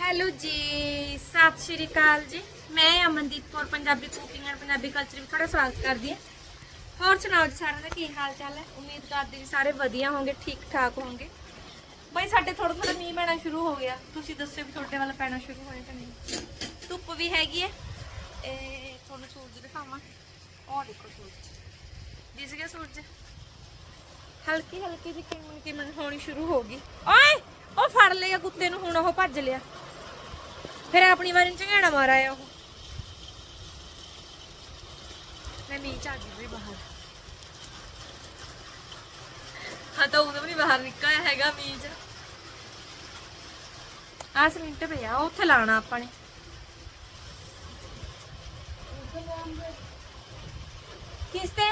Hello ਜੀ, ਸਤਿ ਸ਼੍ਰੀ ਅਕਾਲ ਜੀ। ਮੈਂ Amandeep Kaur, Punjabi cooking and Punjabi culture ਵਿੱਚ ਤੁਹਾਡਾ ਸਵਾਗਤ ਕਰਦੀ ਹਾਂ। ਹੋਰ ਸੁਣਾਓ ਜੀ ਸਾਰਿਆਂ ਦਾ, ਕੀ ਹਾਲ ਚਾਲ ਹੈ? ਉਮੀਦ ਕਰਦੇ ਹਾਂ ਸਾਰੇ ਵਧੀਆ ਹੋਵੋਗੇ ਠੀਕ ਠਾਕ ਹੋਵੋਗੇ ਬਈ ਸਾਡੇ ਥੋੜਾ ਥੋੜਾ ਮੀਂਹ ਪੈਣਾ ਸ਼ੁਰੂ ਹੋ ਗਿਆ। ਤੁਸੀਂ ਦੱਸੋ ਵੀ ਤੁਹਾਡੇ ਵੱਲ ਪੈਣਾ ਸ਼ੁਰੂ ਹੋਇਆ ਕਿ ਨਹੀਂ? ਧੁੱਪ ਵੀ ਹੈਗੀ ਹੈ। ਇਹ ਤੁਹਾਨੂੰ ਸੂਰਜ ਦਿਖਾਵਾਂ। ਉਹ ਦੇਖੋ ਸੂਰਜ। ਦਿਸ ਗਿਆ ਸੂਰਜ। ਹਲਕੀ ਹਲਕੀ ਜਿਹੀ ਕਿਮਨ ਕਿਮਨ ਹੋਣੀ ਸ਼ੁਰੂ ਹੋ ਗਈ। ਓਏ! ਉਹ ਫੜ ਲਿਆ ਕੁੱਤੇ ਨੂੰ, ਹੁਣ ਉਹ ਭੱਜ ਲਿਆ। ਫਿਰ ਆਪਣੀ ਵਾਰੀ ਨੂੰ ਝਗੜਾ ਮਾਰਿਆ ਉਹ। ਮੈਂ ਮੀਂਹ ਚ ਆ ਗਈ ਵੀ ਬਾਹਰ। ਹਾਂ, ਤਾਂ ਉਦੋਂ ਵੀ ਨੀ ਬਾਹਰ ਨਿਕਲਿਆ ਹੈਗਾ ਮੀਂਹ ਚ। ਆਹ ਮਿੰਟ ਪਿਆ ਉਹ ਉੱਥੇ ਲਾਣਾ ਆਪਾਂ ਨੇ। ਕਿਸ ਤੇ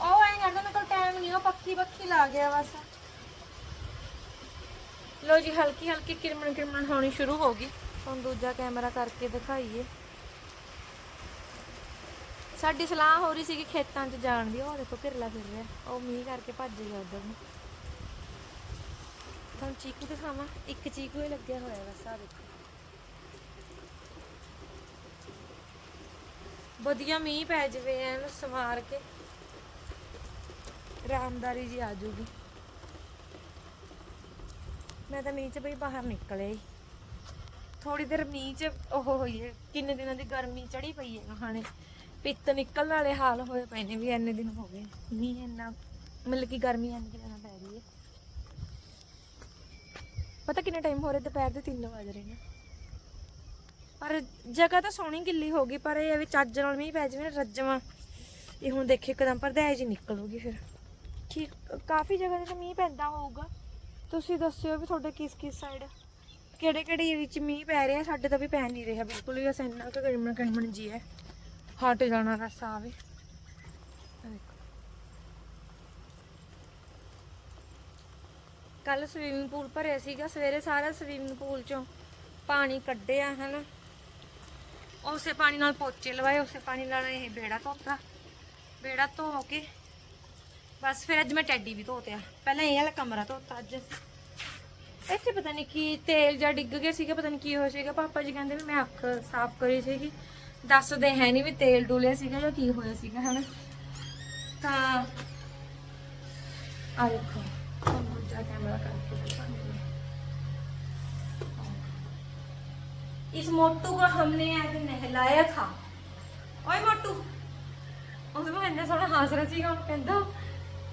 ਉਹ ਐਂ ਕਰਦਾ ਮੇਰੇ ਕੋਲ ਟਾਈਮ ਨਹੀਂ ਉਹ ਪੱਕੀ ਪੱਕੀ ਲਾ ਗਿਆ ਬਸ। ਲੋ ਜੀ, ਹਲਕੀ ਹਲਕੀ ਕਿਰਮਣ ਕਿਰਮਣ ਹੋਣੀ ਸ਼ੁਰੂ ਹੋ ਗਈ। ਹੁਣ ਦੂਜਾ ਕੈਮਰਾ ਕਰਕੇ ਦਿਖਾਈਏ। ਸਾਡੀ ਸਲਾਹ ਹੋ ਰਹੀ ਸੀ ਕਿ ਖੇਤਾਂ 'ਚ ਜਾਣ ਦੀ, ਉਹ ਦੇਖੋ ਘਿਰਲਾ ਫਿਰ ਰਿਹਾ। ਉਹ ਮੀਂਹ ਕਰਕੇ ਭੱਜ ਗਿਆ ਉਧਰ ਨੂੰ। ਤੁਹਾਨੂੰ ਚੀਕੂ ਦਿਖਾਵਾਂ, ਇੱਕ ਚੀਕੂ ਹੀ ਲੱਗਿਆ ਹੋਇਆ ਬਸ ਆ ਦੇਖੋ। ਵਧੀਆ ਮੀਂਹ ਪੈ ਜਵੇ, ਐਨ ਸਵਾਰ ਕੇ। ਰਾਮਦਾਰੀ ਜੀ ਆ ਜੂਗੀ। ਮੈਂ ਤਾਂ ਮੀਂਹ ਚ ਬਈ ਬਾਹਰ ਨਿਕਲੇ ਹੀ ਥੋੜੀ ਦੇਰ ਮੀਂਹ ਚ ਉਹ ਹੋਈ ਹੈ ਕਿੰਨੇ ਦਿਨਾਂ ਦੀ ਗਰਮੀ ਚੜੀ ਪਈ ਹੈ ਕਹਾਣੇ ਪਿੱਤ ਨਿਕਲਣ ਵਾਲੇ ਹਾਲ ਹੋਏ ਪਏ ਨੇ ਵੀ ਇੰਨੇ ਦਿਨ ਹੋ ਗਏ। ਮੀਂਹ ਇੰਨਾ, ਮਤਲਬ ਕਿ ਗਰਮੀ ਇੰਨੀ ਜ਼ਿਆਦਾ ਪੈ ਰਹੀ ਹੈ। ਪਤਾ ਕਿੰਨਾ ਟਾਈਮ ਹੋ ਰਿਹਾ, ਦੁਪਹਿਰ ਦੇ 3 ਵਜ ਰਹੇ ਨੇ। ਪਰ ਜਗ੍ਹਾ ਤਾਂ ਸੋਹਣੀ ਗਿੱਲੀ ਹੋ ਗਈ, ਪਰ ਇਹ ਹੈ ਵੀ ਚੱਜ ਨਾਲ ਮੀਂਹ ਪੈ ਜਾਵੇ ਨਾ ਰੱਜਵਾਂ। ਇਹ ਹੁਣ ਦੇਖੇ ਇੱਕਦਮ ਪਰਦਾਇ ਜੀ ਨਿਕਲੂਗੀ ਫਿਰ। ਠੀਕ ਕਾਫੀ ਜਗ੍ਹਾ ਤੇ ਤਾਂ ਮੀਂਹ ਪੈਂਦਾ ਹੋਊਗਾ। ਤੁਸੀਂ ਦੱਸਿਓ ਵੀ ਤੁਹਾਡੇ ਕਿਸ ਕਿਸ ਸਾਈਡ ਕਿਹੜੇ ਕਿਹੜੇ ਵਿੱਚ ਮੀਂਹ ਪੈ ਰਿਹਾ? ਸਾਡੇ ਤਾਂ ਵੀ ਪੈ ਨਹੀਂ ਰਿਹਾ ਬਿਲਕੁਲ ਵੀ, ਬਸ ਇੰਨਾ ਕੁ ਗੜਮਣ ਗੜਮਣ ਜੀ ਹੈ। ਹਟ ਜਾਣਾ ਰਸ ਆਵੇ ਕੱਲ ਸਵੀਮਿੰਗ ਪੂਲ ਭਰਿਆ ਸੀਗਾ, ਸਵੇਰੇ ਸਾਰਾ ਸਵੀਮਿੰਗ ਪੂਲ ਚੋਂ ਪਾਣੀ ਕੱਢਿਆ, ਹਨਾ। ਉਸੇ ਪਾਣੀ ਨਾਲ ਪੋਚੇ ਲਵਾਏ, ਉਸੇ ਪਾਣੀ ਨਾਲ ਇਹ ਬੇੜਾ ਧੋਤਾ। ਬੇੜਾ ਧੋ ਕੇ ਬਸ ਫਿਰ ਅੱਜ ਮੈਂ ਟੈਡੀ ਵੀ ਧੋਤਿਆ। ਪਹਿਲਾਂ ਇਹ ਵਾਲਾ ਕਮਰਾ ਧੋਤਾ ਅੱਜ ਇੱਥੇ ਪਤਾ ਨਹੀਂ ਕੀ ਤੇਲ ਜਾਂ ਡਿੱਗ ਗਿਆ ਸੀਗਾ, ਪਤਾ ਨਹੀਂ ਕੀ ਹੋ ਸੀਗਾ। ਪਾਪਾ ਜੀ ਕਹਿੰਦੇ ਵੀ ਮੈਂ ਅੱਖ ਸਾਫ਼ ਕਰੀ ਸੀਗੀ। ਦੱਸਦੇ ਹੈ ਨਹੀਂ ਵੀ ਤੇਲ ਡੁੱਲਿਆ ਸੀਗਾ ਜਾਂ ਕੀ ਹੋਇਆ ਸੀਗਾ, ਹਨਾ? ਤਾਂ ਆ ਦੇਖੋ ਦੂਜਾ ਕੈਮਰਾ ਕਰਕੇ ਇਸ ਮੋਟੂ ਕੋ ਹਮਨੇ ਅੱਜ ਨਹਿਲਾਇਆ ਥਾ। ਓਏ ਮੋਟੂ, ਉਹਦੇ ਮੈਂ ਇੰਨਾ ਸੋਹਣਾ ਹਾਸ ਸੀਗਾ ਕਹਿੰਦਾ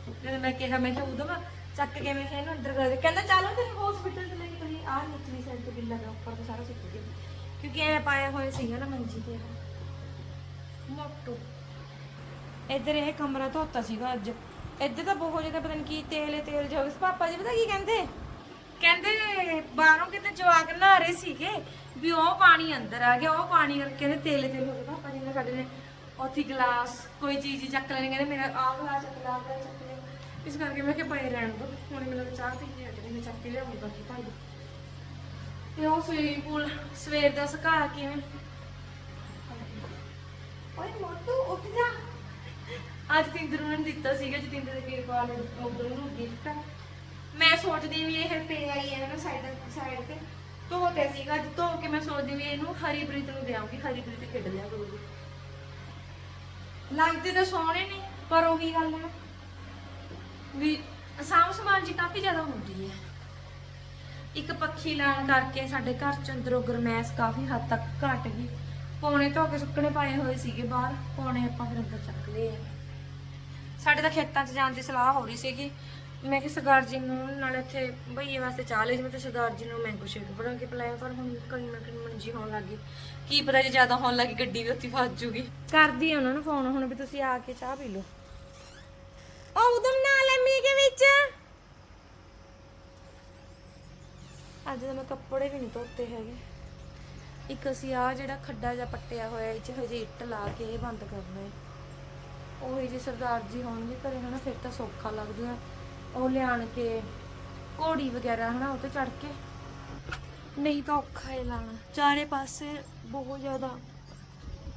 ਜਦੋਂ ਮੈਂ ਕਿਹਾ ਮੈਂ ਕਿਹਾ, ਉਦੋਂ ਚੱਕ ਕੇ ਮੈਂ ਕਿਹਾ ਇਹਨੂੰ ਅੰਦਰ ਕਰ ਦੇ ਕਹਿੰਦਾ, ਚਲੋ ਤੈਨੂੰ ਹਸਪੀਟਲ ਚ ਲੈ ਕੇ ਤੁਸੀਂ ਆਹ ਨਿਚਲੀ ਸਾਈਡ ਤੋਂ ਗਿੱਲਾ ਦਾ ਉੱਪਰ ਤੋਂ ਸਾਰਾ ਸੁੱਕ ਗਿਆ ਕਿਉਂਕਿ ਐ ਪਾਇਆ ਹੋਇਆ ਸੀਗਾ ਨਾ ਮੰਜੀ ਤੇ ਇਹ। ਇੱਧਰ ਇਹ ਕਮਰਾ ਧੋਤਾ ਸੀਗਾ ਅੱਜ। ਇੱਧਰ ਤਾਂ ਬਹੁਤ ਜ਼ਿਆਦਾ ਪਤਾ ਨਹੀਂ ਕੀ ਤੇਲ ਹੀ, ਤੇਲ ਜਿਹਾ ਪਾਪਾ ਜੀ ਪਤਾ ਕੀ ਕਹਿੰਦੇ? ਕਹਿੰਦੇ ਬਾਹਰੋਂ ਕਿਤੇ ਜਵਾਕ ਨਹਾ ਰਹੇ ਸੀਗੇ ਵੀ ਉਹ ਪਾਣੀ ਅੰਦਰ ਆ ਗਿਆ, ਉਹ ਪਾਣੀ ਕਰਕੇ ਕਹਿੰਦੇ ਤੇਲ ਤੇਲ ਹੋ ਗਿਆ। ਪਾਪਾ ਜੀ ਨੇ ਸਾਡੇ ਨੇ ਉੱਥੇ ਗਲਾਸ ਕੋਈ ਚੀਜ਼ ਹੀ ਚੱਕ ਲੈਣੀ, ਕਹਿੰਦੇ ਮੇਰਾ ਆਹ ਗਲਾਸ ਚੱਕ ਲਾ ਆਹ ਚੱਕ ਲਿਆ। ਇਸ ਕਰਕੇ ਮੈਂ ਕਿਹਾ ਪਏ ਰਹਿਣ ਦੋ। ਹੁਣ ਮੈਨੂੰ ਚਾਹ ਪੀ ਕੇ ਹਟੇ ਮੈਂ ਚੱਕ ਕੇ ਲਿਆਉਂਗਾ ਕਿ ਭਾਈ ਤੇ ਉਹ ਸਵੀਮਿੰਗ ਪੂਲ ਸਵੇਰ ਦਾ ਸੁਕਾ ਕਿਵੇਂ ਓਏ ਮੋਟੂ, ਉੱਠ ਜਾ। ਅੱਜ ਤਿੰਦਰ ਨੂੰ ਦਿੱਤਾ ਸੀਗਾ ਜਤਿੰਦਰ ਦੇ ਵੀਰ ਕੋਲ ਉਧਰ ਨੂੰ ਗਿਫਟ ਮੈਂ ਸੋਚਦੀ ਵੀ ਇਹ ਪੇ ਆਈ ਹੈ ਨਾ ਸਾਈਡ ਸਾਈਡ ਤੇ। ਧੋਤੇ ਸੀਗਾ, ਅੱਜ ਧੋ ਕੇ ਮੈਂ ਸੋਚਦੀ ਵੀ ਇਹਨੂੰ ਹਰੀਪ੍ਰੀਤ ਨੂੰ ਦੇਵਾਂਗੀ ਹਰੀਪ੍ਰੀਤ ਖੇਡ ਲਿਆ ਕਰੂਗੀ। ਲੱਗਦੇ ਤਾਂ ਸੋਹਣੇ ਨੇ, ਪਰ ਉਹੀ ਗੱਲ ਹੈ ਵੀ ਸਾਂਭ ਸਮਾਨ ਜੀ ਕਾਫੀ ਜ਼ਿਆਦਾ ਹੁੰਦੀ ਹੈ। ਇੱਕ ਪੱਖੀ ਲਾਣ ਕਰਕੇ ਸਾਡੇ ਘਰ ਚ ਅੰਦਰੋਂ ਗਰਮੈਸ਼ ਕਾਫੀ ਹੱਦ ਤੱਕ ਘਟ ਗਈ। ਪੌਣੇ ਧੋ ਕੇ ਸੁੱਕਣੇ ਪਾਏ ਹੋਏ ਸੀਗੇ ਬਾਹਰ, ਪੌਣੇ ਆਪਾਂ ਫਿਰ ਅੰਦਰ ਚੱਕ ਲਏ ਸਾਡੇ ਤਾਂ ਖੇਤਾਂ 'ਚ ਜਾਣ ਦੀ ਸਲਾਹ ਹੋ ਰਹੀ ਸੀਗੀ। ਮੈਂ ਕਿ ਸਰਦਾਰ ਜੀ ਨੂੰ, ਨਾਲ ਇੱਥੇ ਭਈਏ ਵਾਸਤੇ ਚਾਹ ਲਈ ਸੀ ਮੈਂ ਤੇ ਸਰਦਾਰ ਜੀ ਨੂੰ ਮੈਂਗੋ ਸ਼ੇਕ ਬਣਾ ਕੇ ਪਿਲਾਇਆ ਪਰ ਹੁਣ ਕਈ ਮੈਂ ਕਿ ਮੰਜੀ ਹੋਣ ਲੱਗੀ ਕੀ ਪਤਾ ਜੇ ਜ਼ਿਆਦਾ ਹੋਣ ਲੱਗੀ ਗੱਡੀ ਵੀ ਉੱਥੇ ਫਸ ਜੂਗੀ। ਕਰਦੀ ਆ ਉਹਨਾਂ ਨੂੰ ਫੋਨ ਹੁਣ ਵੀ ਤੁਸੀਂ ਆ ਕੇ ਚਾਹ ਪੀ ਲਓ। ਉਹ ਉਦਮ ਨਾਲ ਹੈ ਮੀਂਹ ਦੇ ਵਿੱਚ। ਅੱਜ ਤਾਂ ਮੈਂ ਕੱਪੜੇ ਵੀ ਨਹੀਂ ਧੋਤੇ ਹੈਗੇ। ਇੱਕ ਅਸੀਂ ਆ ਜਿਹੜਾ ਖੱਡਾ ਜਿਹਾ ਪੱਟਿਆ ਹੋਇਆ ਇਹ ਚ ਹਜੇ ਇੱਟ ਲਾ ਕੇ ਇਹ ਬੰਦ ਕਰਨਾ ਹੈ ਉਹੀ ਜੇ ਸਰਦਾਰ ਜੀ ਹੋਣਗੇ ਘਰੇ ਹਨਾ ਫਿਰ ਤਾਂ ਸੌਖਾ ਲੱਗ ਜੂਗਾ। ਉਹ ਲਿਆਣ ਕੇ ਘੋੜੀ ਵਗੈਰਾ ਹਨਾ ਉਹ ਤੇ ਚੜ ਕੇ। ਨਹੀਂ ਤਾਂ ਔਖਾ ਹੀ ਲਾਣਾ। ਚਾਰੇ ਪਾਸੇ ਬਹੁਤ ਜ਼ਿਆਦਾ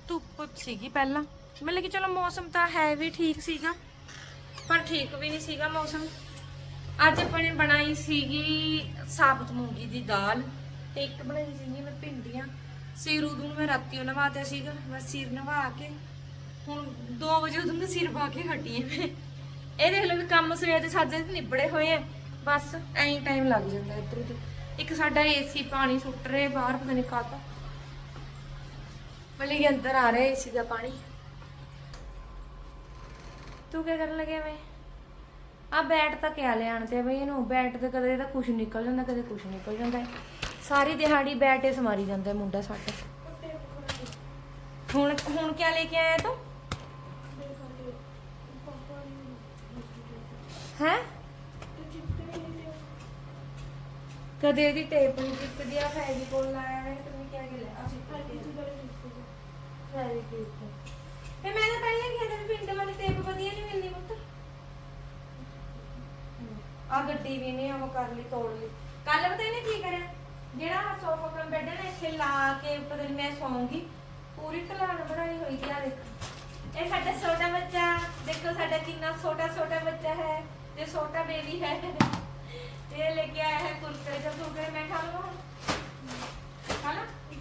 ਧੁੱਪ ਸੀਗੀ ਪਹਿਲਾਂ। ਮਤਲਬ ਕਿ ਚਲੋ ਮੌਸਮ ਤਾਂ ਹੈ ਵੀ ਠੀਕ ਸੀਗਾ। ਪਰ ਠੀਕ ਵੀ ਨਹੀਂ ਸੀਗਾ ਮੌਸਮ। ਅੱਜ ਆਪਾਂ ਨੇ ਬਣਾਈ ਸੀਗੀ ਸਾਬਤ ਮੂੰਗੀ ਦੀ ਦਾਲ ਤੇ ਇੱਕ ਬਣਾਈ ਸੀਗੀ ਮੈਂ ਭਿੰਡੀਆਂ। ਸਿਰ ਉਦੋਂ ਮੈਂ ਰਾਤੀ ਉਹ ਨਵਾਤਿਆ ਸੀਗਾ, ਮੈਂ ਸਿਰ ਨਵਾ ਕੇ ਹੁਣ 2 ਵਜੇ ਉਦੋਂ ਦਾ ਸਿਰ ਪਾ ਕੇ ਹਟੀ ਐ ਮੈਂ। ਇਹ ਦੇਖ ਲਓ ਵੀ ਕੰਮ ਸਵੇਰ ਦੇ ਸਾਜੇ ਤੇ ਨਿਬੜੇ ਹੋਏ ਆ। ਬਸ ਐਂ ਟਾਈਮ ਲੱਗ ਜਾਂਦਾ ਇੱਧਰ ਉੱਧਰ। ਇੱਕ ਸਾਡਾ ਏਸੀ ਪਾਣੀ ਸੁੱਟ ਰਿਹਾ, ਬਾਹਰ ਪਤਾ ਨਹੀਂ ਕਾਹਤੋਂ। ਮਲੇ ਕਿ ਅੰਦਰ ਆ ਰਿਹਾ ਏਸੀ ਦਾ ਪਾਣੀ। ਤੂੰ ਕੀ ਕਰਨ ਲੱਗਿਆ ਮੈਂ ਆ ਬੈਟ ਤਾਂ ਕਿਆ ਲਿਆਣ ਤੇ ਬਈ ਇਹਨੂੰ? ਬੈਟ ਤੇ ਕਦੇ ਤਾਂ ਕੁਝ ਨਿਕਲ ਜਾਂਦਾ, ਕਦੇ ਕੁਝ ਨਿਕਲ ਜਾਂਦਾ। ਹੈ। ਸਾਰੀ ਦਿਹਾੜੀ ਬੈਟ ਸਮਾਰੀ ਜਾਂਦਾ ਹੈ ਮੁੰਡਾ ਸਾਡਾ ਹੁਣ ਹੁਣ ਕਿਆ ਲੈ ਕੇ ਆਇਆ ਤੂੰ? ਹੈ? ਕਦੇ ਇਹਦੀ ਟੇਪ ਨਹੀਂ ਚਿਪਕਦੀ ਆ ਫੈਵੀਕੋਲ ਲਾਇਆ ਹੈ ਤੁਸੀਂ ਕਿਆ ਕਿ ਲਿਆ। ਅਸੀਂ ਫੈਵੀਕੋਲ ਤੇ ਮੈਂ ਤਾਂ ਪਹਿਲਾਂ ਹੀ ਕਿਹਾ ਸੀ ਪਿੰਡ ਵਾਲੀ ਟੇਪ ਵਧੀਆ ਨਹੀਂ ਮਿਲਣੀ ਪੁੱਤ। ਆ ਗੱਡੀ ਵੀ ਨਹੀਂ ਉਹ ਕਰ ਲਈ ਤੋੜ ਲਈ। ਕੱਲ ਪਤਾ ਇਹਨੇ ਕੀ ਕਰਿਆ? ਜਿਹੜਾ ਸੋਫਾ ਕੋਲ ਬੈੱਡ ਨੇ ਇੱਥੇ ਲਾ ਕੇ ਪਤਾ ਨਹੀਂ ਮੈਂ ਸੌਂਗੀ। ਪੂਰੀ ਢਲਾਣ ਬਣਾਈ ਹੋਈ ਆ ਦੇਖ। ਇਹ ਸਾਡਾ ਛੋਟਾ ਬੱਚਾ ਦੇਖੋ ਸਾਡਾ ਕਿੰਨਾ ਛੋਟਾ ਛੋਟਾ ਬੱਚਾ ਹੈ ਤੇ ਛੋਟਾ ਬੇਬੀ ਹੈ। ਤੇ ਇਹ ਲੈ ਕੇ ਆਇਆ ਹੈ ਕੁਰਕਰੇ ਜਬ ਕੁਰਕਰੇ ਮੈਂ ਖਾ ਲਵਾਂ। ਖਾ ਲਾ। ਕੀ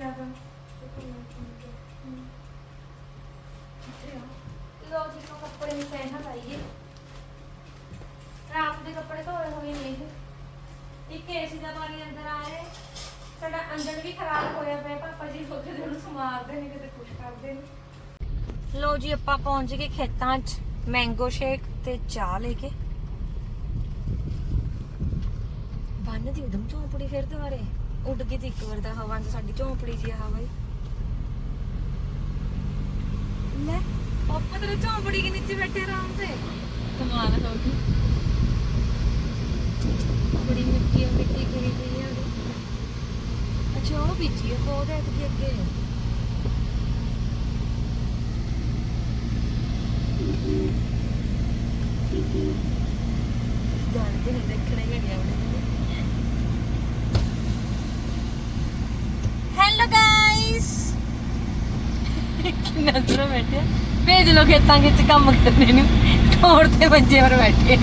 ਆ ਲੋ ਜੀ ਕੋ ਕੱਪੜੇ ਨੂੰ ਪਹਿਨਾ ਲਾਈਏ। ਰਾਤ ਦੇ ਕੱਪੜੇ ਧੋਏ ਹੋਏ ਨੇ ਇਹ। ਇੱਕ ਏਸੀ ਦਾ ਪਾਣੀ ਅੰਦਰ ਆ ਰਿਹਾ ਸਾਡਾ ਅੰਦਰ ਵੀ ਖਰਾਬ ਹੋਇਆ ਪਿਆ, ਪਾਪਾ ਜੀ ਉਹ ਕਿਤੇ ਉਹਨੂੰ ਸਮਾਰਦੇ ਨੇ, ਕਿਤੇ ਕੁਛ ਕਰਦੇ ਨੇ। ਲੋ ਜੀ, ਆਪਾਂ ਪਹੁੰਚ ਗਏ ਖੇਤਾਂ 'ਚ ਮੈਂਗੋ ਸ਼ੇਕ ਤੇ ਚਾਹ ਲੈ ਕੇ। ਬੰਨ ਦੀ ਉਦਮ ਝੋਂਪੜੀ ਫਿਰ ਦੁਬਾਰੇ। ਉੱਡ ਗਈ ਤੀ ਇੱਕ ਵਾਰ ਦਾ ਹਵਾ 'ਚ ਸਾਡੀ ਝੋਂਪੜੀ ਜੀ ਹਵਾ ਹੀ। ਲੈ, ਪਾਪਾ ਤੇਰੇ ਝੋਂਪੜੀ ਦੇ ਨੀਚੇ ਬੈਠੇ ਆਰਾਮ ਤੇ। ਕਮਾਲ ਹੋ ਗਈ। ਬੜੀ ਮਿੱਟੀ ਮਿੱਟੀ ਕਰੀ ਪਈ ਆ ਉਹਦੀ। ਅੱਛਾ, ਉਹ ਬੀਜੀ ਆ ਪੌਦਾ ਤੇ ਅੱਗੇ। ਜਾਣਦੇ ਹੁਣ ਦੇਖਣੇ ਹੀ ਨਹੀਂ ਆਉਣੇ ਹੈਲੋ ਗਾਇਸ ਕਿੰਨਾ ਦੂਰ ਬੈਠੇ। ਭੇਜ ਲੋ ਖੇਤਾਂ ਵਿੱਚ ਕੰਮ ਕਰਨੇ ਨੂੰ। ਤੋੜ ਤੇ ਬੰਜੇ ਪਰ ਬੈਠੇ।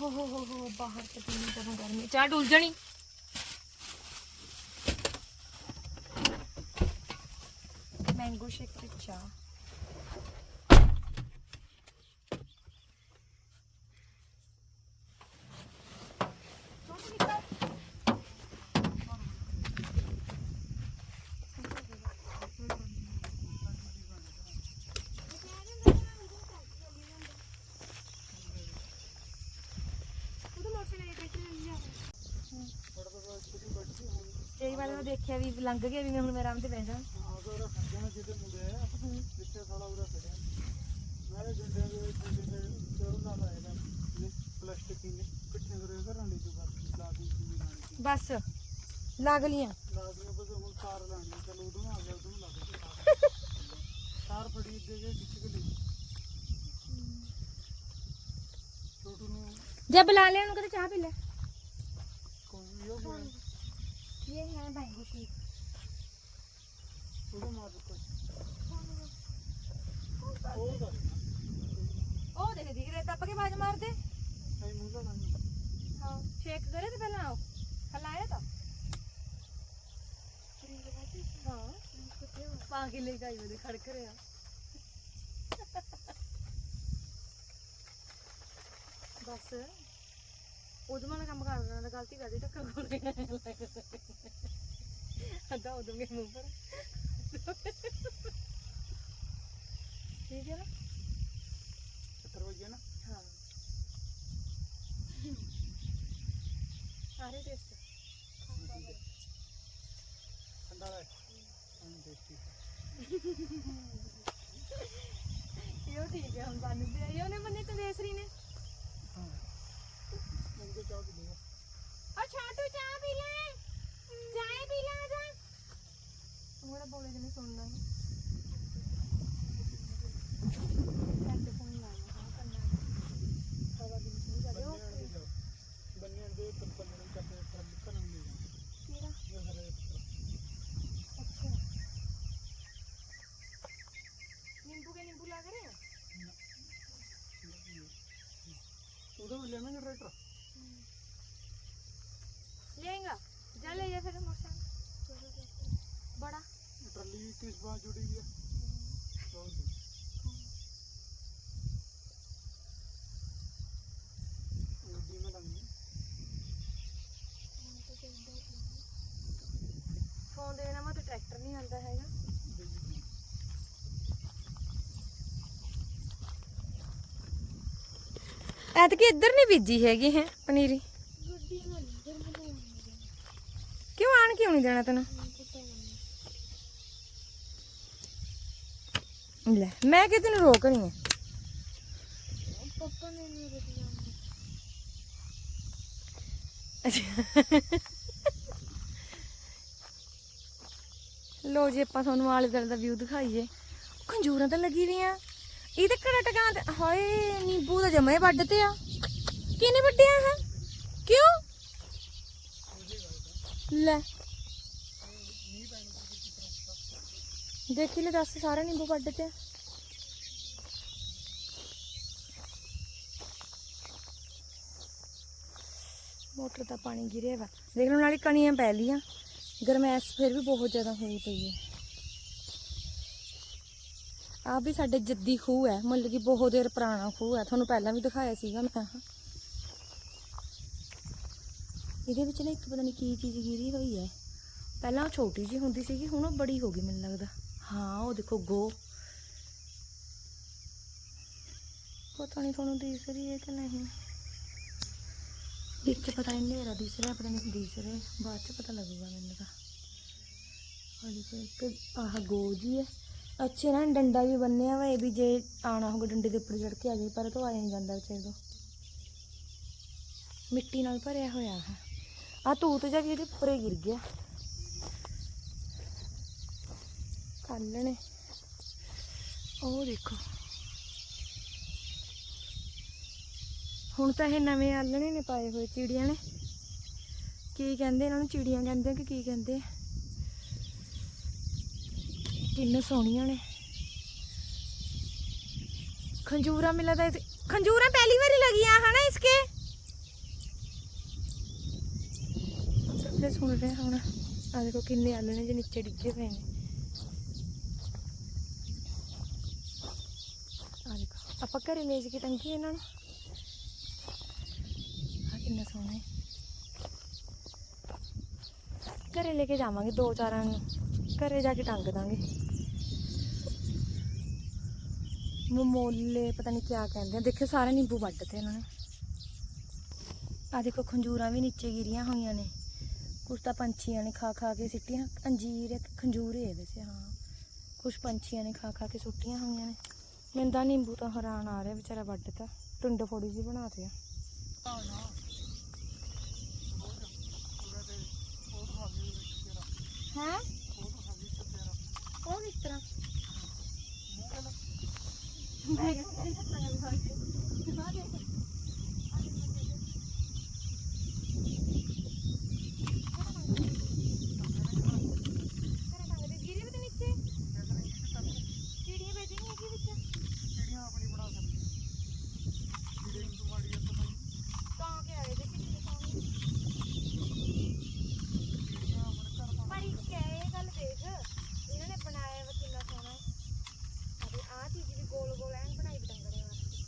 ਹੋ ਹੋ ਹੋ ਹੋ ਬਾਹਰ ਤੇ ਕਿੰਨੀ ਜ਼ਿਆਦਾ ਗਰਮੀ ਚਾਹ ਡੁੱਲ ਜਾਣੀ। ਮੈਂਗੋ ਸ਼ੇਕ ਤੇ ਚਾਹ ਕਈ ਵਾਰ ਮੈਂ ਦੇਖਿਆ ਵੀ ਲੰਘ ਗਿਆ ਵੀ ਮੈਂ ਹੁਣ ਮੇਰਾ ਆਮ ਬਹਿ ਜਾ। ਬਸ ਲੱਗ ਲੀਆਂ ਲਾਗ ਲੀਆਂ ਬਸ ਉਹਨੂੰ ਕਦੇ ਚਾਹ ਪੀ ਲੈ। ਕੋਈ ਉਹ Biegnie bańgusik. Bu mordu koy. ਉਹ ਦੇਖ ਧੀਰੇ ਟੱਪ ਕੇ ਬਾਜ ਮਾਰਦੇ ਹਾਂ ਛੇਕ ਕਰੇ ਤੇ ਪਹਿਲਾਂ ਆਓ ਹਲਾਇਆ ਤਾਂ ਹਾਂ ਪਾ ਕੇ ਲੈ ਗਈ ਉਹਦੇ ਖੜਕ ਰਿਆ ਬਸ ਉਦੋਂ ਮੈਂ ਕੰਮ ਕਰ ਰਿਹਾ ਗਲਤੀ ਕਰਦੀ ਟੱਕਰ ਖੋਲ ਕੇ ਅੱਧਾ ਉਦੋਂ ਮੇਰੇ ਮੂੰਹ ਪਰ। ਠੀਕ ਹੈ ਨਾ? ਹਾਂ। ਸਾਰੇ ਟੇਸਟ ਇਹ ਠੀਕ ਹੈ ਹੁਣ ਬਣ ਗਿਆ ਇਹ ਉਹਨੇ ਬੰਨੇ ਤੇ ਨੇ। ਅੱਛਾ ਕੇ ਚਾਹ ਪੀਣੀ ਆ। और छोटू चाय पी ले चाय पी ले आजा थोड़ा बोले जने सुनना है ਬੰਨਿਆਂ ਦੇ ਪਰਪਲ ਨੂੰ? ਕਰਦੇ ਫਰਮ ਕਰਨ ਲਈ ਇਹ ਹਰੇ नींबू के नींबू लग रहे हैं ਉਹਦੇ ਵੱਲ ਲੈਣਾ ਟਰੈਕਟਰ ਟਰਾਲੀ ਕਿਸ ਬਾਤ ਜੁੜੀ ਗਈ ਹੈ ਬਹੁਤ ਵਧੀਆ। ਗੱਡੀ ਮੈਂ ਲੰਘੀ ਫੋਨ ਦੇ ਬਿਨਾ ਮੈਂ ਤਾਂ ਟਰੈਕਟਰ ਨਹੀਂ ਆਉਂਦਾ ਹੈਗਾ। ਐਤਕੀ ਇੱਧਰ ਨਹੀਂ ਬੀਜੀ ਹੈਗੀ ਹੈ ਪਨੀਰੀ। ਕਿਉਂ ਆਣ ਕਿਉਂ ਨਹੀਂ ਦੇਣਾ ਤੈਨੂੰ? ਲੈ। ਮੈਂ ਕਿ ਤੈਨੂੰ ਰੋਕ ਰਹੀ ਹਾਂ ਪਾਪਾ ਨੇ ਮੇਰੇ ਦਿਆਂ ਲੋ ਜੀ, ਆਪਾਂ ਤੁਹਾਨੂੰ ਆਲੇ ਦੁਆਲੇ ਦਾ ਵਿਊ ਦਿਖਾਈਏ। ਖੰਜੂਰਾਂ ਤਾਂ ਲੱਗੀ ਵੀਆਂ ਇਹ ਤਾਂ ਘੜਾ ਟਕਾਂ ਤੇ ਹਾਏ, ਨਿੰਬੂ ਦਾ ਜਮੇ ਵੱਢ ਤੇ ਆ। ਕਿਹਨੇ ਵੱਢਿਆ ਹੈ ਕਿਉਂ? ਲੈ। ਦੇਖੀ ਲੈ ਦੱਸ, ਸਾਰਾ ਨਿੰਬੂ ਵੱਢ ਤੇ ਮੋਟਰ ਦਾ ਪਾਣੀ ਗਿਰਿਆ ਵਾ। ਦੇਖ ਲਓ, ਨਾਲੇ ਕਣੀਆਂ ਪੈ ਲੀਆਂ ਗਰਮੈਸ਼ ਫਿਰ ਵੀ ਬਹੁਤ ਜ਼ਿਆਦਾ ਹੋਈ ਪਈ ਹੈ। ਆ ਵੀ ਸਾਡੇ ਜੱਦੀ ਖੂਹ ਹੈ, ਮਤਲਬ ਕਿ ਬਹੁਤ ਦੇਰ ਪੁਰਾਣਾ ਖੂਹ ਹੈ। ਤੁਹਾਨੂੰ ਪਹਿਲਾਂ ਵੀ ਦਿਖਾਇਆ ਸੀਗਾ ਮੈਂ। ਇਹਦੇ ਵਿੱਚ ਨਾ ਇੱਕ ਪਤਾ ਨਹੀਂ ਕੀ ਚੀਜ਼ ਗਿਰੀ ਹੋਈ ਹੈ। ਪਹਿਲਾਂ ਉਹ ਛੋਟੀ ਜੀ ਹੁੰਦੀ ਸੀਗੀ, ਹੁਣ ਉਹ ਬੜੀ ਹੋ ਗਈ ਮੈਨੂੰ ਲੱਗਦਾ। ਹਾਂ, ਉਹ ਦੇਖੋ, ਗੋ। ਪਤਾ ਨਹੀਂ ਤੁਹਾਨੂੰ ਦਿਸ ਰਹੀ ਹੈ ਕਿ ਨਹੀਂ। ਵਿੱਚ ਪਤਾ ਨਹੀਂ ਹਨੇਰਾ ਦਿਸ ਰਿਹਾ, ਪਤਾ ਨਹੀਂ ਦਿਸ ਰਿਹਾ। ਬਾਅਦ ਚ ਪਤਾ ਲੱਗੂਗਾ ਮੈਨੂੰ ਤਾਂ। ਔਰ ਦੇਖੋ, ਇੱਕ ਆਹ ਗੋਜੀ ਹੈ। ਅੱਛੇ ਨਾ, ਡੰਡਾ ਵੀ ਬੰਨਿਆ ਵਾ, ਇਹ ਵੀ ਜੇ ਆਣਾ ਹੋਗਾ ਡੰਡੇ ਦੇ ਉੱਪਰ ਚੜ ਕੇ ਆ ਜਾਵੇ ਪਰ ਤੋਂ ਆਇਆ ਨਹੀਂ ਜਾਂਦਾ ਵਿਚਾਰੇ ਤੋਂ ਮਿੱਟੀ ਨਾਲ ਭਰਿਆ ਹੋਇਆ ਹੈ। ਆ ਤੂਤ ਜਿਹਾ ਵੀ ਇਹਦੇ ਉੱਪਰ ਗਿਰ ਗਿਆ। ਆਲਣੇ ਉਹ ਦੇਖੋ। ਹੁਣ ਤਾਂ ਇਹ ਨਵੇਂ ਆਲਣੇ ਨੇ ਪਾਏ ਹੋਏ ਚਿੜੀਆਂ ਨੇ। ਕੀ ਕਹਿੰਦੇ ਇਹਨਾਂ ਨੂੰ? ਚਿੜੀਆਂ ਕਹਿੰਦੇ ਆ ਕਿ ਕੀ ਕਹਿੰਦੇ ਆ? ਕਿੰਨੇ ਸੋਹਣੀਆਂ ਨੇ। ਖੰਜੂਰਾ ਮਿਲਾ ਤਾਂ ਖੰਜੂਰਾ ਪਹਿਲੀ ਵਾਰੀ ਲਗੀਆਂ, ਹਨਾ ਇਸਕੇ? ਸਭਨੇ ਸੁਣ ਰਹੇ ਹੁਣ। ਆ ਦੇਖੋ ਕਿੰਨੇ ਆਲਣੇ ਜੇ ਨੀਚੇ ਡਿੱਗੇ ਪਏ ਨੇ ਆ ਦੇਖੋ ਆਪਾਂ ਘਰੇ ਲੈ ਕੇ ਟੰਗੀ ਇਹਨਾਂ ਨੂੰ। ਆ ਕਿੰਨਾ ਸੋਹਣਾ ਹੈ। ਘਰੇ ਲੈ ਕੇ ਜਾਵਾਂਗੇ ਦੋ ਚਾਰਾਂ ਨੂੰ। ਘਰੇ ਜਾ ਕੇ ਟੰਗ ਦਾਂਗੇ। ਮਮੋਲੇ ਪਤਾ ਨਹੀਂ ਕਿਆ ਕਹਿੰਦੇ ਆ। ਦੇਖੋ ਸਾਰੇ ਨਿੰਬੂ ਵੱਢਤੇ ਇਹਨਾਂ ਨੇ। ਆ ਦੇਖੋ ਖੰਜੂਰਾਂ ਵੀ ਨੀਚੇ ਗਿਰੀਆਂ ਹੋਈਆਂ ਨੇ। ਕੁਛ ਤਾਂ ਪੰਛੀਆਂ ਨੇ ਖਾ ਖਾ ਕੇ ਸਿੱਟੀਆਂ। ਅੰਜੀਰ ਇੱਕ ਖੰਜੂਰ ਹੈ ਵੈਸੇ, ਹਾਂ। ਕੁਛ ਪੰਛੀਆਂ ਨੇ ਖਾ ਖਾ ਕੇ ਸੁੱਟੀਆਂ ਹੋਈਆਂ ਨੇ। ਮੈਨੂੰ ਤਾਂ ਨਿੰਬੂ ਤਾਂ ਹੈਰਾਨ ਆ ਰਿਹਾ ਵਿਚਾਰਾ ਵੱਢਤਾ ਟੁੰਡ ਫੋੜੀ ਜੀ ਬਣਾਤੇ ਆ ਹੈ ਉਹ ਕਿਸ ਤਰ੍ਹਾਂ ਮੈਂ ਚਿੜੀਆਂ ਆਪਣੀ ਬਣਾ ਸਕਦੀ ਚਿੜੀ ਨੂੰ ਤੁਹਾਡੀ ਇੱਥੇ ਭਾਈ ਚਿੜੀਆਂ ਆਪਣੇ ਘਰ ਪਾ ਪਰ ਇੱਕ ਹੈ ਇਹ ਗੱਲ ਦੇਖ ਇਹਨਾਂ ਨੇ ਬਣਾਇਆ ਵਾ ਕਿੰਨਾ ਸੋਹਣਾ ਹੈ ਅਤੇ ਆਹ ਚੀਜ਼ ਵੀ ਗੋਲ ਗੋਲ ਐਨ ਬਣਾਈ ਪਤੰਗੜੇ ਵਾਸਤੇ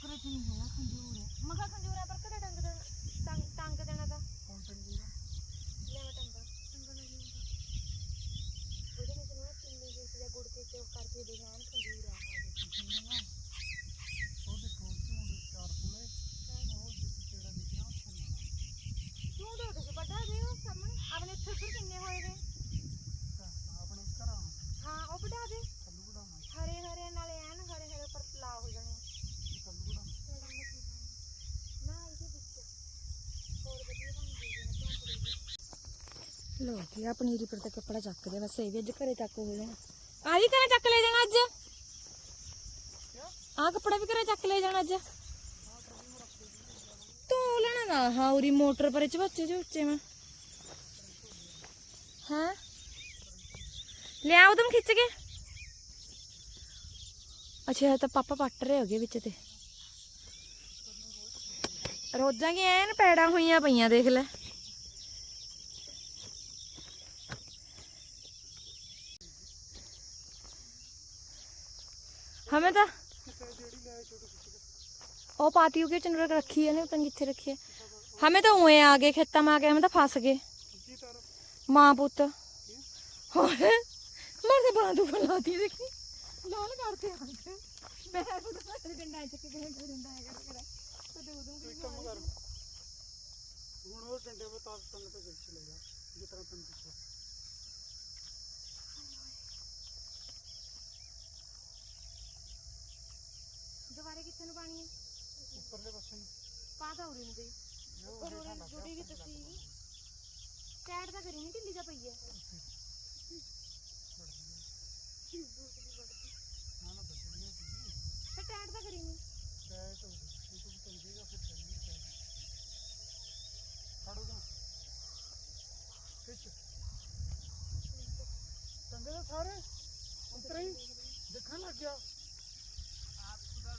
ਟੋਕਰੇ ਚ ਨਹੀਂ ਹੈਗਾ ਖੰਜੂਰ ਹੈ। ਮੈਂ ਕਿਹਾ ਖੰਜੂਰ ਹੈ ਪਰ ਕਿਹੜਾ ਟੰਗ ਦੇਣਾ ਟੰਗ ਟੰਗ ਦੇਣਾ ਤਾਂ? ਕੌਣ ਟੰਗੀ ਆ ਲੈ ਮੈਂ ਟੰਗਾ ਟੰਗਾ ਨਹੀਂ ਹੁੰਦਾ। ਉਹਦੇ ਵਿੱਚ ਨਾ ਚੀਨੀ ਜਿਸ ਦਾ ਗੁੜ ਕੇ ਚੋਕ ਕਰਕੇ ਦੇ ਜਾਣ ਖੰਜੂਰ ਆ ਉਹਦੇ ਉਹ ਦੇਖੋ ਝੂੰਡ ਚਾਰ ਫੁੱਲੇ ਉਹ ਜਿੱਥੇ ਕਿਹੜਾ ਨਿਕਲਿਆ ਉੱਥੇ ਲਾਉਣਾ ਤੂੰ ਦੋ ਦੇ ਵੱਡਾ ਦੇ ਉਹ ਸਾਹਮਣੇ ਆਪਣੇ ਇੱਥੇ ਉੱਧਰ ਕਿੰਨੇ ਹੋਏ ਨੇ ਤਾਂ ਆਪਣੇ ਘਰਾਂ ਹਾਂ ਉਹ ਵਧਾ ਦੇ ਕੱਲੂ ਕਢਾਉਣਾ ਹਰੇ ਹਰੇ ਨਾਲੇ ਐਨ ਹਰੇ ਹਰੇ ਪਰ ਲਾ ਹੋ ਜਾਣੇ ਕੱਲੂ ਕਢਾਉਣਾ ਨਾ ਇਹਦੇ ਵਿੱਚ ਹੋਰ ਵਧੀਆ ਬਣ ਗਈ ਜਿਵੇਂ ਧੁੰਦ ਲੱਗੀ ਲੋ ਜੀ ਆ ਪਨੀਰੀ ਪਰ ਤੇ ਕੱਪੜਾ ਚੱਕ ਦੇ, ਬਸ ਇਹ ਵੀ ਅੱਜ ਘਰੇ ਤੱਕ ਹੋ ਜਾਣਾ ਆ ਘਰੇ ਚੱਕ ਲੈ ਜਾਣਾ ਅੱਜ। ਆ ਕੱਪੜਾ ਵੀ ਘਰੇ ਚੱਕ ਲੈ ਜਾਣਾ ਅੱਜ। ਤੂੰ ਲੈਣਾ ਨਾ ਹਾਂ, ਉਰੀ ਮੋਟਰ ਪਰੇ ਚ ਬੱਚੇ ਜੋ ਉੱਚੇ ਮੈਂ ਹਾਂ? ਲਿਆ ਉਦਮ ਖਿੱਚ ਕੇ। ਅੱਛਾ ਤਾਂ ਪਾਪਾ ਪੱਟ ਰਹੇ ਹੋਗੇ ਵਿੱਚ ਤੇ। ਰੋਜ਼ਾਂ ਕੀ ਐਨ ਪੈੜਾਂ ਹੋਈਆਂ ਪਈਆਂ, ਦੇਖ ਲੈ। हमें तो ओ पाती होगी चंडोल के रखी है पता कितने रखी है। हमें तो उए आ गए खेतों में आ गए हमें तो फंस गए। माँ पुत मर से तो बांधू बनाती है देखी? लाल करते तो डंडा ਦੁਬਾਰੇ ਕਿੱਥੇ ਨੂੰ ਪਾਣੀ ਹੈ? ਉੱਪਰਲੇ ਪਾਸੇ ਨੂੰ। ਪਾ ਤਾਂ ਉਰੀ ਨੂੰ ਗਈ ਉਹ ਪਰ ਹੇਠਾਂ ਉਹ ਲੱਗ ਜੁੜੀ ਵੀ ਤੁਸੀਂ। ਟੈਟ ਤਾਂ ਕਰੀ ਨਹੀਂ ਢਿੱਲੀ ਜਾ ਪਈ ਹੈ। ਨਾ ਨਾ ਬਚਣੀ ਸੀ ਫਿਰ ਟੈਟ ਤਾਂ ਕਰੀ ਨਹੀਂ। ਟੈਟ ਹੋ ਗਈ ਫਿਰ ਟੈਟ ਨਾ ਖਿੱਚ। ਤੰਗੇ ਤਾਂ ਸਾਰੇ? ਉਤਰੇ ਦੇਖਣ ਲੱਗ ਗਿਆ।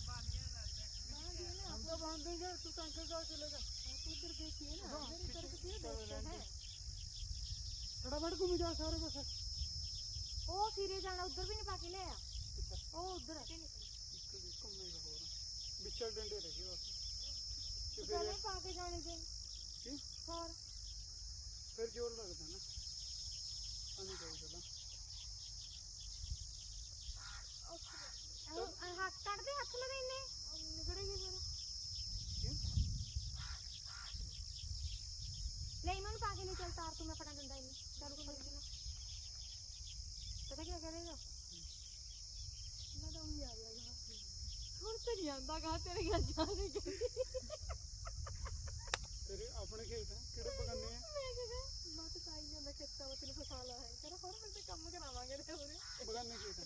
हम तो बाँध देंगे तू कंकर गाँव चलेगा उधर देखिए ना इधर देखते हैं फटाफट घूम जाओ सारे बस ओ फिर जाना उधर भी नहीं बाकी ले ओ उधर इसको नहीं हो। रहा बिचड़ डंडे रह गए बस पहले पाके जाने दे और फिर ज़ोर लगता ना पानी जाएगा ਹੱਥ ਕੱਢਦੇ ਹੱਥ ਲਗਾਈਨੇ ਨਿਕੜੇਗੇ ਫਿਰ ਲੈ ਇਹਨਾਂ ਨੂੰ ਪਾ ਕੇ ਨਹੀਂ ਚੱਲ ਤਾਰ ਤੂੰ ਮੈਂ ਫੜਾ ਦਿੰਦਾ ਇਹਨੂੰ। ਦਾਰੂ ਕੋਲ ਕਿਨਾ ਪਤਾ ਕੀ ਕਰੇਗਾ ਮੈਂ ਤਾਂ ਉਹੀ ਆ ਗਿਆ ਗਾ ਹੁਣ ਤੇ ਨਹੀਂ ਆਂਦਾ ਗਾ ਤੇਰੇ ਘਰ ਜਾ ਨਹੀਂ ਤੇਰੇ ਆਪਣੇ ਖੇਤ ਹੈ ਕਿਹੜੇ ਬਗਾਨੇ ਆ? ਮੈਂ ਕਿਹਾ ਮੈਂ ਤਾਂ ਤਾਈ ਨੇ ਮੈਂ ਖੇਤਾਂ ਵਿੱਚ ਫਸਾ ਲਿਆ ਹੈ। ਤੇਰਾ ਹੋਰ ਮੈਂ ਤੇ ਕੰਮ ਕਰਾਵਾਂਗੇ ਤੇਰੇ ਬਗਾਨੇ ਖੇਤ ਹੈ।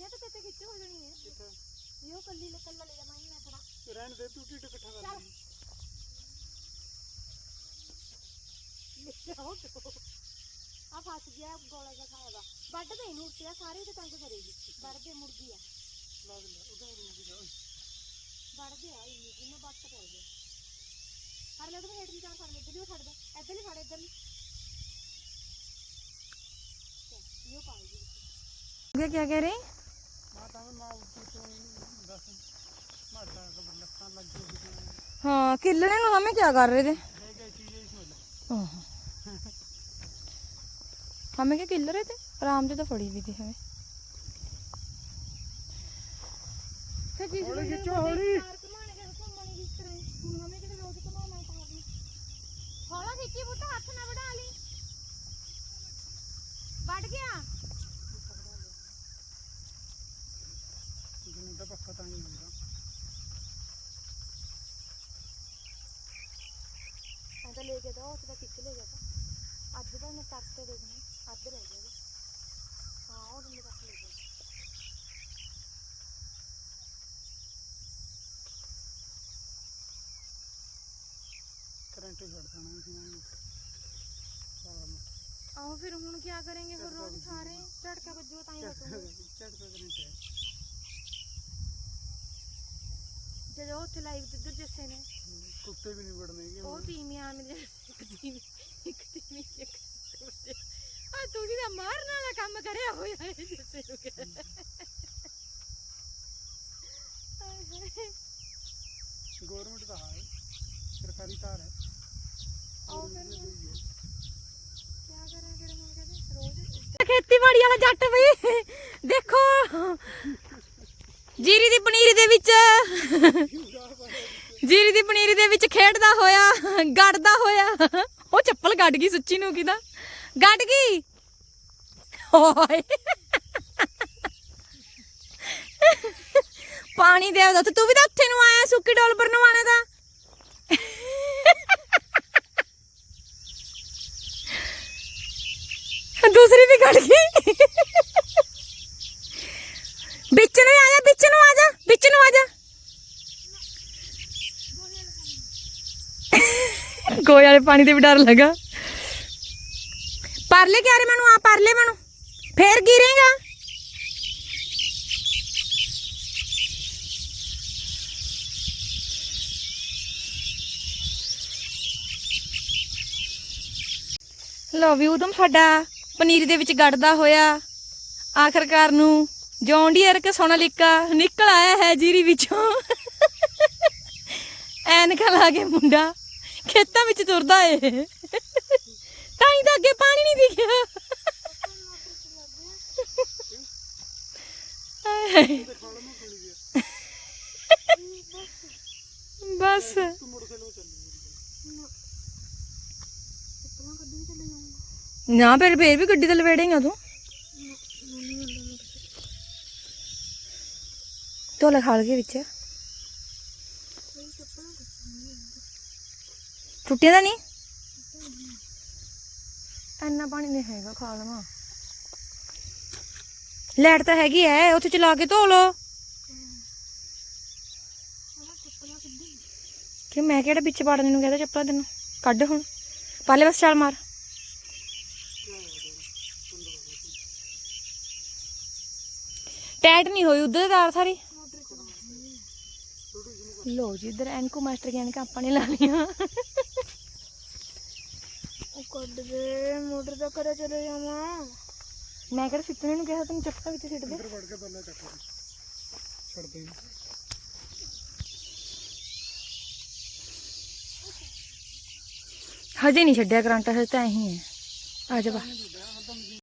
बढ़िया तो तेते किच्चे हो जणी है यो कल्ली ले कल्ला ले जा मैं ना थोड़ा रहन दे तू टीट इकट्ठा कर ले जाओ तो अब हाथ गया अब गोला का खाएगा बट दे इन उठिया सारे तो तंग करेगी बड़ दे मुर्गी है लग ले उधर मुर्गी जाओ बड़ दे आई इन इन बात कर गया हर ले तो हेड में चार फड़ ले इधर ही फड़ दे इधर ही फड़ इधर ही यो पाएगी क्या क्या कह रहे हैं ਹਾਂ ਕਿੱਲਣੇ ਨੂੰ ਹਮੇ ਕੀ ਕਰ ਰਹੇ थे ले गए चीजें इसमें हाँ। हमें क्या किल रहे थे आराम से तो पड़ी हुई थी हमें हौली खिंचो हौली ਹੌਲਾ ਖਿੱਚੀ ਪੁੱਤ ਹੱਥ ਨਾ ਵੜਾ ਜਿਵੇਂ ਦਾ ਪੱਖਾ ਤਾਂ ਨਹੀਂ ਹੁੰਦਾ ਮੈਂ ਤਾਂ ਲੈ ਕੇ ਦੋ ਉੱਥੇ ਤਾਂ ਖਿੱਚ ਲੈ ਗਿਆ ਤਾਂ ਅੱਜ ਦਾ ਮੈਂ ਤਰਤੇ ਦੇਖਣਾ ਅੱਧ ਰਹਿ ਗਿਆ। ਹਾਂ ਉਹ ਦਿਨ ਤੱਕ ਲੈ ਗਿਆ ਕਰੰਟ ਛੱਡ ਦੇਣਾ ਸੀ ਆਓ ਫਿਰ ਹੁਣ ਕੀ ਕਰਾਂਗੇ? ਫਿਰ ਰੋਜ਼ ਸਾਰੇ ਝਟਕਾ ਵੱਜੋ ਤਾਂ ਹੀ ਬਚੂਗਾ ਝਟ ਪੇ ਕਰੰਟ ਹੈ ਜਦੋਂ ਉੱਥੇ ਲਾਈਵ ਦਿੱਦਰ ਜੱਸੇ ਨੇ। ਕੁੱਤੇ ਵੀ ਨਹੀਂ ਵੜਨੇਗੇ ਉਹ ਤੀਵੀਆਂ ਮਿਲ ਇੱਕ ਤੀਵੀਂ ਇੱਕ ਤੀਵੀਂ ਇੱਕ ਆ ਤਾਂ ਮਾਰਨ ਵਾਲਾ ਕੰਮ ਕਰਿਆ ਹੋਇਆ ਹੈ ਜੱਸੇ ਨੂੰ ਕਿ ਗਵਰਨਮੈਂਟ ਦਾ ਹੈ ਸਰਕਾਰੀ ਤਾਰ ਹੈ। ਆਓ ਫਿਰ ਨੇ। ਕਿਆ ਕਰਾਂ ਫਿਰ ਹੁਣ ਕਹਿੰਦੇ ਰੋਜ਼ ਖੇਤੀਬਾੜੀ ਵਾਲਾ ਜੱਟ ਬਈ ਦੇਖੋ ਜੀਰੀ ਦੀ ਪਨੀਰੀ ਦੇ ਵਿੱਚ ਜੀਰੀ ਦੀ ਪਨੀਰੀ ਦੇ ਵਿੱਚ ਖੇਡਦਾ ਹੋਇਆ ਗੜਦਾ ਹੋਇਆ। ਉਹ ਚੱਪਲ ਗੱਡ ਗਈ ਸੱਚੀ ਨੂੰ ਕਿਦਾ ਗੱਡ ਗਈ? ਓਏ। ਪਾਣੀ ਦੇ ਉਹਦਾ ਤੂੰ ਵੀ ਤਾਂ ਉੱਥੇ ਨੂੰ ਆਇਆ, ਸੁੱਕੀ ਡੋਲ ਬਰਨਵਾਣੇ ਦਾ। ਦੂਸਰੀ ਵੀ ਗੜ ਗਈ। ਵਿੱਚ ਨੂੰ ਆ ਜਾ, ਵਿੱਚ ਨੂੰ ਆ ਜਾ, ਵਿੱਚ ਨੂੰ ਆ ਜਾ। ਗੋਏ ਵਾਲੇ ਪਾਣੀ ਤੇ ਵੀ ਡਰ ਲੱਗਾ। ਪਰਲੇ ਕਿਆਰੇ ਮੈਨੂੰ, ਆ ਪਰਲੇ ਮੈਨੂੰ। ਫੇਰ ਗਿਰੇਗਾ ਲੋ ਵੀ ਉਦਮ ਸਾਡਾ ਪਨੀਰ ਦੇ ਵਿੱਚ ਗੜਦਾ ਹੋਇਆ ਆਖਰਕਾਰ ਨੂੰ। ਜੌਨ ਡੀਅਰ ਕੇ ਸੋਨਾਲੀਕਾ, ਨਿਕਲ ਆਇਆ ਹੈ ਜੀਰੀ ਵਿੱਚੋਂ। ਐਨਕਾਂ ਲਾ ਕੇ ਮੁੰਡਾ, ਖੇਤਾਂ ਵਿੱਚ ਤੁਰਦਾ ਏ। ਤਾਂ ਹੀ ਤਾਂ ਅੱਗੇ ਪਾਣੀ ਨਹੀਂ ਦਿਖਿਆ। ਬਸ। ਨਾ ਫਿਰ ਫੇਰ ਵੀ ਗੱਡੀ ਤੇ ਲਵੇੜੇਗਾ ਤੂੰ। ਤੋਲੇ ਖਾਲ ਕੇ ਵਿੱਚ। ਟੁੱਟਿਆ ਤਾਂ ਨਹੀਂ? ਇੰਨਾ ਪਾਣੀ ਨਹੀਂ ਹੈਗਾ ਖਾ ਲਵਾਂ। ਲੈਟ ਤਾਂ ਹੈਗੀ ਐ ਉੱਥੇ ਚਲਾ ਕੇ ਧੋ ਲੋ ਕਿ ਮੈਂ ਕਿਹੜਾ ਵਿੱਚ ਪਾੜਨ ਨੂੰ ਕਹਿੰਦਾ ਚੱਪਲਾਂ ਤੈਨੂੰ? ਕੱਢ ਹੁਣ। ਪਾਲੇ ਬਸ ਛਾਲ ਮਾਰ। ਟੈਟ ਨਹੀਂ ਹੋਈ ਉਧਰ ਤਾਰ ਸਾਰੀ। ਲੋ ਜੀ ਇਧਰ ਐਨਕੋ ਮਾਸਟਰ ਗਿਆਨ ਕਾ ਆਪਾਂ ਨੇ ਲਾ ਲਿਆ ਉਹ ਕੱਢ ਦੇ ਮੋਟਰ ਦਾ ਕਰੇ ਚਲੇ ਜਾਵਾਂ। ਮੈਂ ਕਿਹੜਾ ਸਿੱਟਣੇ ਨੂੰ ਕਿਹਾ ਤੈਨੂੰ ਚੱਪਲਾਂ ਵਿੱਚ ਸਿੱਟ ਦੇ। ਅੰਦਰ ਵੜ ਕੇ ਪਹਿਲਾਂ ਚੱਕ ਦੇ। ਛੱਡ ਦੇ ਹਜੇ ਨਹੀਂ ਛੱਡਿਆ ਕਰੰਟ ਹਜੇ ਤਾਂ ਐਂ ਹੀ ਹੈ। ਆ ਜਾ ਬਾ।